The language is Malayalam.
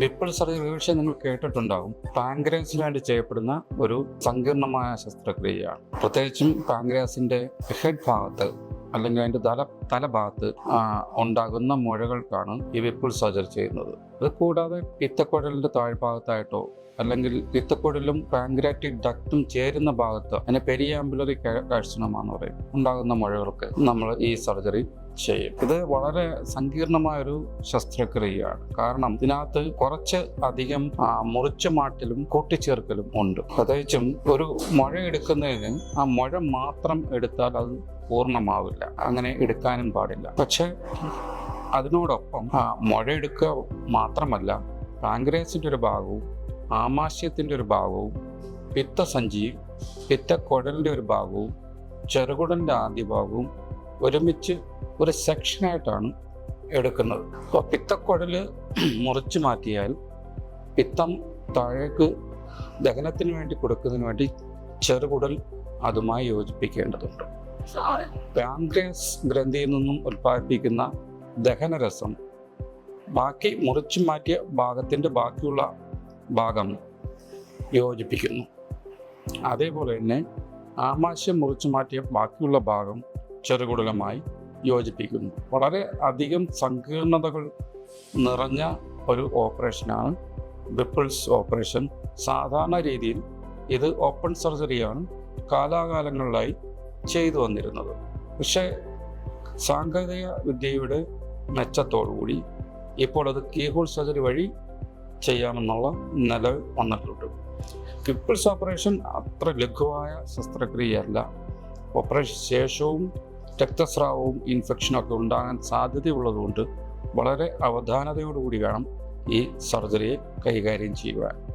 വിപ്പിൾ സർജറി ഒരുപക്ഷെ നിങ്ങൾ കേട്ടിട്ടുണ്ടാകും പാങ്ക്രാസിന് വേണ്ടി ചെയ്യപ്പെടുന്ന ഒരു സങ്കീർണമായ ശസ്ത്രക്രിയയാണ്. പ്രത്യേകിച്ചും പാങ്ക്രാസിന്റെ ഹെഡ് ഭാഗത്ത് അല്ലെങ്കിൽ അതിന്റെ തല തലഭാഗത്ത് ഉണ്ടാകുന്ന മുഴകൾക്കാണ് ഈ വിപ്പിൾ സർജറി ചെയ്യുന്നത്. അത് കൂടാതെ പിത്തക്കുഴലിന്റെ താഴ്ഭാഗത്തായിട്ടോ അല്ലെങ്കിൽ പിത്തക്കുഴലും പാങ്ക്രാറ്റിക് ഡക്റ്റും ചേരുന്ന ഭാഗത്ത് അതിനെ പെരിയാമ്പുലറി കാഴ്ചനമാണെന്ന് പറയും. ഉണ്ടാകുന്ന മുഴകൾക്ക് നമ്മൾ ഈ സർജറി ചെയ്യും. ഇത് വളരെ സങ്കീർണമായ ഒരു ശസ്ത്രക്രിയയാണ്. കാരണം ഇതിനകത്ത് കുറച്ച് അധികം മുറിച്ചു മാറ്റലും കൂട്ടിച്ചേർക്കലും ഉണ്ട്. പ്രത്യേകിച്ചും ഒരു മുഴ എടുക്കുന്നതിന് ആ മുഴ മാത്രം എടുത്താൽ അത് പൂർണമാവില്ല. അങ്ങനെ എടുക്കാനും പാടില്ല. പക്ഷെ അതിനോടൊപ്പം മുഴയെടുക്കുക മാത്രമല്ല പാങ്ക്രേസിന്റെ ഒരു ഭാഗവും ആമാശയത്തിന്റെ ഒരു ഭാഗവും പിത്തസഞ്ചിയും പിത്തക്കുഴലിന്റെ ഒരു ഭാഗവും ചെറുകുടലിന്റെ ആദ്യ ഭാഗവും ഒരുമിച്ച് ഒരു സെക്ഷനായിട്ടാണ് എടുക്കുന്നത്. അപ്പോൾ പിത്തക്കുഴൽ മുറിച്ചു മാറ്റിയാൽ പിത്തം താഴേക്ക് ദഹനത്തിന് വേണ്ടി കൊടുക്കുന്നതിന് വേണ്ടി ചെറുകുടൽ അതുമായി യോജിപ്പിക്കേണ്ടതുണ്ട്. പാൻക്രിയാസ് ഗ്രന്ഥിയിൽ നിന്നും ഉൽപ്പാദിപ്പിക്കുന്ന ദഹനരസം. ബാക്കി മുറിച്ചു മാറ്റിയ ഭാഗത്തിന്റെ ബാക്കിയുള്ള ഭാഗം യോജിപ്പിക്കുന്നു. അതേപോലെ തന്നെ ആമാശയം മുറിച്ചു മാറ്റിയ ബാക്കിയുള്ള ഭാഗം ചെറുകുടലുമായി യോജിപ്പിക്കുന്നു. വളരെ അധികം സങ്കീർണതകൾ നിറഞ്ഞ ഒരു ഓപ്പറേഷനാണ് വിപ്പിൾസ് ഓപ്പറേഷൻ. സാധാരണ രീതിയിൽ ഇത് ഓപ്പൺ സർജറിയാണ് കാലാകാലങ്ങളിലായി ചെയ്തു വന്നിരുന്നത്. പക്ഷേ സാങ്കേതിക വിദ്യയുടെ മെച്ചത്തോടുകൂടി ഇപ്പോൾ അത് കീഹോൾ സർജറി വഴി ചെയ്യാമെന്നുള്ള നില വന്നിട്ടുണ്ട്. കിപ്പിൾസ് ഓപ്പറേഷൻ അത്ര ലഘുവായ ശസ്ത്രക്രിയയല്ല. ഓപ്പറേഷൻ ശേഷവും രക്തസ്രാവവും ഇൻഫെക്ഷനും ഒക്കെ ഉണ്ടാകാൻ സാധ്യതയുള്ളതുകൊണ്ട് വളരെ അവധാനതയോടുകൂടി വേണം ഈ സർജറിയെ കൈകാര്യം ചെയ്യുവാൻ.